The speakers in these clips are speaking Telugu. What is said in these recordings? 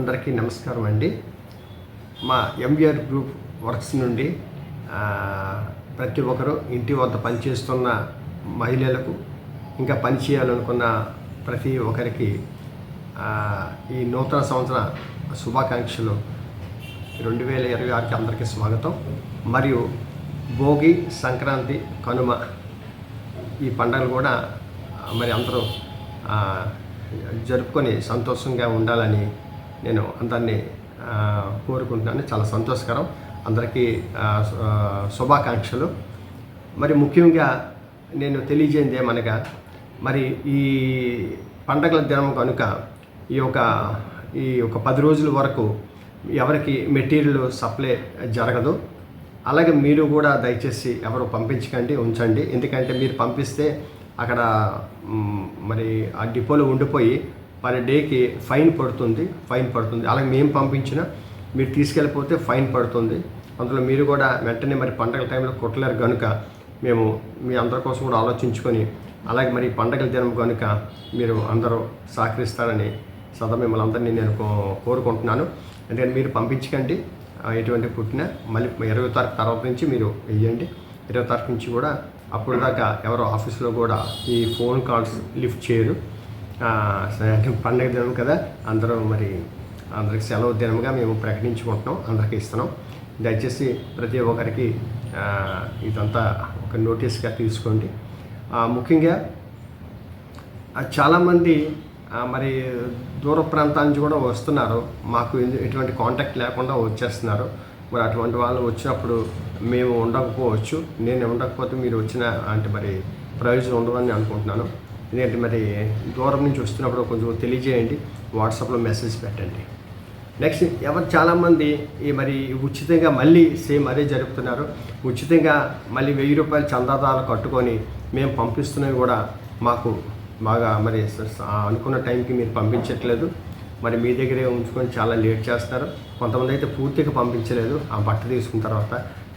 అందరికీ నమస్కారం అండి. మా ఎంవిఆర్ గ్రూప్ వర్క్స్ నుండి ప్రతి ఒక్కరూ ఇంటి వద్ద పనిచేస్తున్న మహిళలకు ఇంకా పని చేయాలనుకున్న ప్రతి ఒక్కరికి ఈ నూతన సంవత్సర శుభాకాంక్షలు. రెండు వేల ఇరవై ఆరుకి అందరికీ స్వాగతం. మరియు భోగి సంక్రాంతి కనుమ ఈ పండుగలు కూడా మరి అందరూ జరుపుకొని సంతోషంగా ఉండాలని నేను అందరినీ కోరుకుంటున్నాను. చాలా సంతోషకరం. అందరికీ శుభాకాంక్షలు. మరి ముఖ్యంగా నేను తెలియజేయండి ఏమనగా మరి ఈ పండగల దినం కనుక ఈ యొక్క ఈ ఒక పది రోజుల వరకు ఎవరికి మెటీరియల్ సప్లై జరగదు. అలాగే మీరు కూడా దయచేసి ఎవరు పంపించకండి ఉంచండి. ఎందుకంటే మీరు పంపిస్తే అక్కడ మరి ఆ డిపోలో ఉండిపోయి పర్ డేకి ఫైన్ పడుతుంది ఫైన్ పడుతుంది. అలాగే మేము పంపించినా మీరు తీసుకెళ్ళిపోతే ఫైన్ పడుతుంది. అందులో మీరు కూడా వెంటనే మరి పండగల టైంలో కుట్టలేరు కనుక మేము మీ అందరి కోసం కూడా ఆలోచించుకొని అలాగే మరి పండగల దినం కనుక మీరు అందరూ సహకరిస్తారని సదా మిమ్మల్ని అందరినీ నేను కో- కోరుకుంటున్నాను. ఎందుకంటే మీరు పంపించకండి ఎటువంటి పుట్టిన మళ్ళీ ఇరవై తారీఖు తర్వాత నుంచి మీరు వెయ్యండి. ఇరవై తారీఖు నుంచి కూడా అప్పుడు దాకా ఎవరో ఆఫీస్లో కూడా ఈ ఫోన్ కాల్స్ లిఫ్ట్ చేయరు. సరే, పండగ దినం కదా. అందరూ మరి అందరికి సెలవు దినంగా మేము ప్రకటించుకుంటున్నాం. అందరికీ ఇస్తున్నాం. దయచేసి ప్రతి ఒక్కరికి ఇదంతా ఒక నోటీస్గా తీసుకోండి. ముఖ్యంగా చాలామంది మరి దూర ప్రాంతాల నుంచి కూడా వస్తున్నారు. మాకు ఎటువంటి కాంటాక్ట్ లేకుండా వచ్చేస్తున్నారు. మరి అటువంటి వాళ్ళు వచ్చినప్పుడు మేము ఉండకపోవచ్చు. నేను ఉండకపోతే మీరు వచ్చిన అంటే మరి ప్రయోజనం ఉండదని అనుకుంటున్నాను. ఎందుకంటే మరి దూరం నుంచి వస్తున్నప్పుడు కొంచెం తెలియజేయండి. వాట్సాప్లో మెసేజ్ పెట్టండి. నెక్స్ట్ ఎవరు చాలామంది ఈ మరి ఉచితంగా మళ్ళీ సేమ్ అదే జరుపుతున్నారు. ఉచితంగా మళ్ళీ వెయ్యి రూపాయలు చందాదాలు కట్టుకొని మేము పంపిస్తున్నవి కూడా మాకు బాగా మరి అనుకున్న టైంకి మీరు పంపించట్లేదు. మరి మీ దగ్గరే ఉంచుకొని చాలా లేట్ చేస్తారు కొంతమంది అయితే పూర్తిగా పంపించలేదు. ఆ బట్ట తీసుకున్న తర్వాత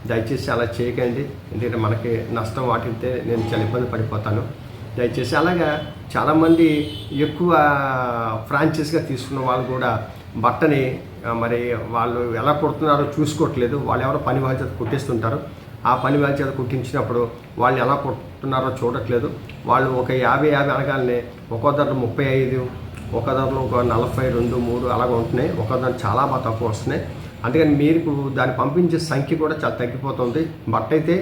దయచేసి అలా చేయకండి. ఎందుకంటే మనకి నష్టం వాటితే నేను చాలా ఇబ్బంది పడిపోతాను. దయచేసి అలాగా చాలామంది ఎక్కువ ఫ్రాంచైజ్గా తీసుకున్న వాళ్ళు కూడా బట్టని మరి వాళ్ళు ఎలా కుడుతున్నారో చూసుకోవట్లేదు. వాళ్ళు ఎవరో పని వాళ్ళ చేత కుట్టిస్తుంటారు. ఆ పని వాళ్ళ చేత కుట్టించినప్పుడు వాళ్ళు ఎలా కుడుతున్నారో చూడట్లేదు. వాళ్ళు ఒక యాభై యాభై అనగానే ఒక్కో ధరలో ముప్పై ఐదు ఒక ధరలో ఒక నలభై రెండు మూడు అలాగ ఉంటున్నాయి. ఒక ధర చాలా బాగా తక్కువ వస్తున్నాయి. అందుకని మీరు దాన్ని పంపించే సంఖ్య కూడా చాలా తగ్గిపోతుంది. బట్ట అయితే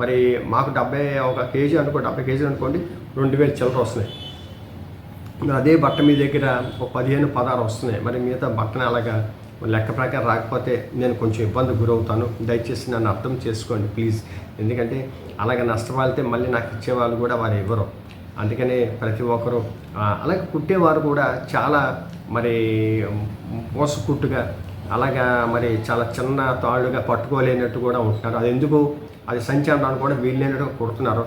మరి మాకు డెబ్బై ఒక కేజీ అనుకో డెబ్బై కేజీలు అనుకోండి. రెండు వేలు చిల్లర వస్తున్నాయి. మరి అదే బట్ట మీ దగ్గర ఒక పదిహేను పదహారు వస్తున్నాయి. మరి మిగతా బట్టని అలాగా లెక్క ప్రకారం రాకపోతే నేను కొంచెం ఇబ్బంది గురవుతాను. దయచేసి నన్ను అర్థం చేసుకోండి ప్లీజ్. ఎందుకంటే అలాగే నష్టపాలితే మళ్ళీ నాకు ఇచ్చేవాళ్ళు కూడా వారు ఇవ్వరు అందుకనే ప్రతి ఒక్కరు అలాగే కుట్టేవారు కూడా చాలా మరి మోసకుట్టుగా అలాగా మరి చాలా చిన్న తాళ్ళుగా పట్టుకోలేనట్టు కూడా ఉంటున్నారు. అది ఎందుకు? అది సంచారం కూడా కూడా లేనట్టుగా కుడుతున్నారు.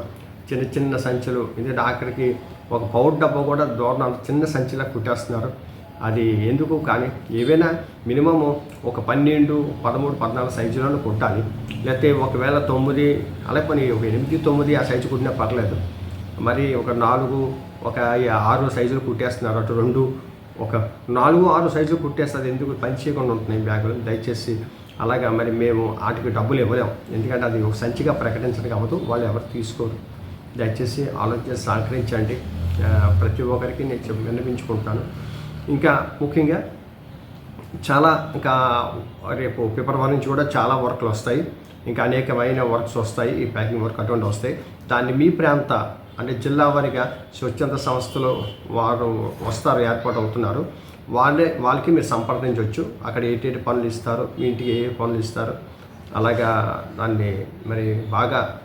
చిన్న చిన్న సంచులు. ఎందుకంటే ఆఖరికి ఒక పౌడ్ డబ్బా కూడా దూరం అంత చిన్న సంచిలా కుట్టేస్తున్నారు. అది ఎందుకు కానీ ఏవైనా మినిమము ఒక పన్నెండు పదమూడు పద్నాలుగు సైజులను కుట్టాలి. లేకపోతే ఒకవేళ తొమ్మిది అలా పని ఒక ఎనిమిది తొమ్మిది ఆ సైజు కుట్టినా పర్లేదు. మరి ఒక నాలుగు ఒక ఆరు సైజులు కుట్టేస్తున్నారు. అటు రెండు ఒక నాలుగు ఆరు సైజులు కుట్టేస్తుంది ఎందుకు పని చేయకుండా ఉంటున్నాయి బ్యాగులు? దయచేసి అలాగా మరి మేము వాటికి డబ్బులు ఇవ్వలేము. ఎందుకంటే అది ఒక సంచిగా ప్రకటించడం అవ్వదు వాళ్ళు ఎవరు తీసుకోరు. దయచేసి ఆలోచన సహకరించండి. ప్రతి ఒక్కరికి నేను చెప్ప- విన్నపించుకుంటాను ఇంకా ముఖ్యంగా చాలా ఇంకా రేపు ఫిబ్రవరి నుంచి కూడా చాలా వర్క్లు వస్తాయి. ఇంకా అనేకమైన వర్క్స్ వస్తాయి. ఈ ప్యాకింగ్ వర్క్ అటువంటి వస్తాయి. దాన్ని మీ ప్రాంత అంటే జిల్లా వారిగా స్వచ్ఛంద సంస్థలు వారు వస్తారు ఏర్పాటు అవుతున్నారు. వాళ్ళే వాళ్ళకి మీరు సంప్రదించవచ్చు అక్కడ ఏటేటి పనులు ఇస్తారు మీ ఇంటికి ఏ ఏ పనులు ఇస్తారు. అలాగా దాన్ని మరి బాగా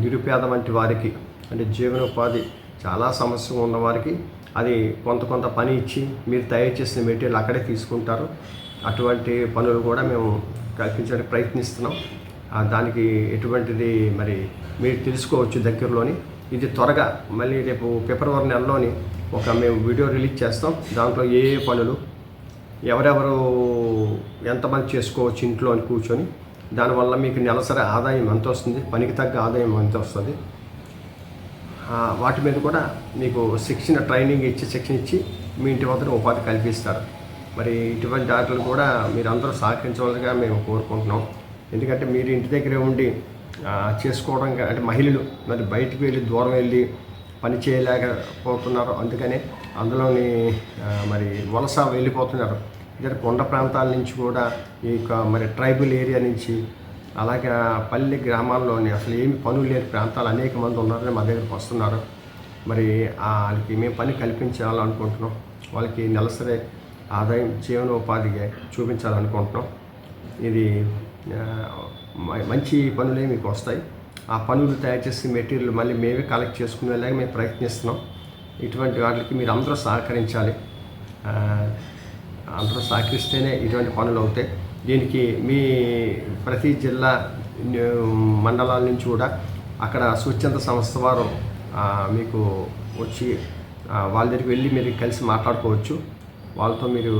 నిరుపేద వంటి వారికి అంటే జీవనోపాధి చాలా సమస్య ఉన్న వారికి అది కొంత కొంత పని ఇచ్చి మీరు తయారు చేసిన మెటీరియల్ అక్కడే తీసుకుంటారు. అటువంటి పనులు కూడా మేము కల్పించడానికి ప్రయత్నిస్తున్నాం. దానికి ఎటువంటిది మరి మీరు తెలుసుకోవచ్చు దగ్గరలోని. ఇది త్వరగా మళ్ళీ రేపు ఫిబ్రవరి నెలలోని ఒక మేము వీడియో రిలీజ్ చేస్తాం. దాంట్లో ఏ ఏ పనులు ఎవరెవరు ఎంతమంది చేసుకోవచ్చు ఇంట్లో అని కూర్చొని దానివల్ల మీకు నెలసరి ఆదాయం ఎంత వస్తుంది? పనికి తగ్గ ఆదాయం ఎంత వస్తుంది? వాటి మీద కూడా మీకు శిక్షణ ట్రైనింగ్ ఇచ్చి శిక్షణ ఇచ్చి మీ ఇంటి వద్ద ఉపాధి కల్పిస్తారు. మరి ఇటువంటి డాక్టర్లు కూడా మీరు అందరూ సహకరించవలసిగా మేము కోరుకుంటున్నాం. ఎందుకంటే మీరు ఇంటి దగ్గరే ఉండి చేసుకోవడం అంటే మహిళలు మరి బయటికి వెళ్ళి దూరం వెళ్ళి పని చేయలేకపోతున్నారు. అందుకనే అందులోని మరి వలస వెళ్ళిపోతున్నారు. ఇతర కొండ ప్రాంతాల నుంచి కూడా ఈ యొక్క మరి ట్రైబల్ ఏరియా నుంచి అలాగే పల్లె గ్రామాల్లోని అసలు ఏమి పనులు లేని ప్రాంతాలు అనేక మంది ఉన్నారని మా దగ్గరకు వస్తున్నారు. మరి వాళ్ళకి మేము పని కల్పించాలనుకుంటున్నాం. వాళ్ళకి నెలసరి ఆదాయం జీవనోపాధిగా చూపించాలనుకుంటున్నాం. ఇది మంచి పనులే మీకు వస్తాయి. ఆ పనులు తయారు చేసి మెటీరియల్ మళ్ళీ మేమే కలెక్ట్ చేసుకునేలాగా మేము ప్రయత్నిస్తున్నాం. ఇటువంటి వాటికి మీరు అందరూ సహకరించాలి. అందరూ సహకరిస్తేనే ఇటువంటి పనులు అవుతాయి. దీనికి మీ ప్రతి జిల్లా మండలాల నుంచి కూడా అక్కడ స్వచ్ఛంద సంస్థ వారు మీకు వచ్చి వాళ్ళ దగ్గరికి వెళ్ళి మీరు కలిసి మాట్లాడుకోవచ్చు. వాళ్ళతో మీరు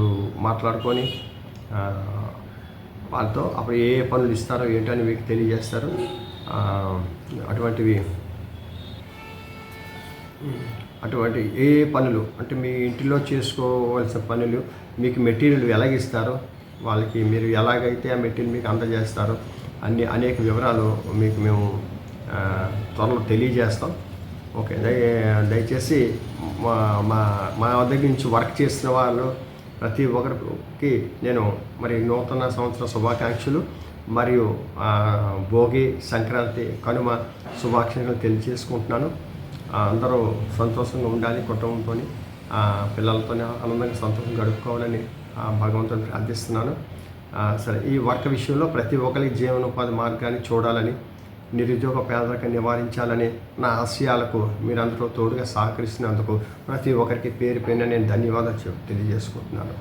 మాట్లాడుకొని వాళ్ళతో అప్పుడు ఏ ఏ పనులు ఇస్తారో ఏంటో అని మీకు తెలియజేస్తారు. అటువంటివి. అటువంటి ఏ ఏ పనులు అంటే మీ ఇంటిలో చేసుకోవాల్సిన పనులు మీకు మెటీరియల్ ఎలాగిస్తారో వాళ్ళకి మీరు ఎలాగైతే ఆ మెటీరియల్ మీకు అందజేస్తారో అన్ని అనేక వివరాలు మీకు మేము త్వరలో తెలియజేస్తాం. ఓకే దయ దయచేసి మా మా మా దగ్గర నుంచి వర్క్ చేసిన వాళ్ళు ప్రతి ఒక్కరికి నేను మరి నూతన సంవత్సర శుభాకాంక్షలు మరియు భోగి సంక్రాంతి కనుమ శుభాకాంక్షలు తెలియజేసుకుంటున్నాను. అందరూ సంతోషంగా ఉండాలి కుటుంబంతో పిల్లలతో ఆనందంగా సంతోషం గడుపుకోవాలని ఆ, భగవంతుని ప్రార్థిస్తున్నాను. సరే ఈ వర్క్ విషయంలో ప్రతి ఒక్కరికి జీవనోపాధి మార్గాన్ని చూడాలని నిరుద్యోగ పేదరికం నివారించాలని నా ఆశయాలకు మీరందరూ తోడుగా సహకరిస్తున్నందుకు ప్రతి ఒక్కరికి పేరు పైన నేను ధన్యవాదాలు తెలియజేసుకుంటున్నాను.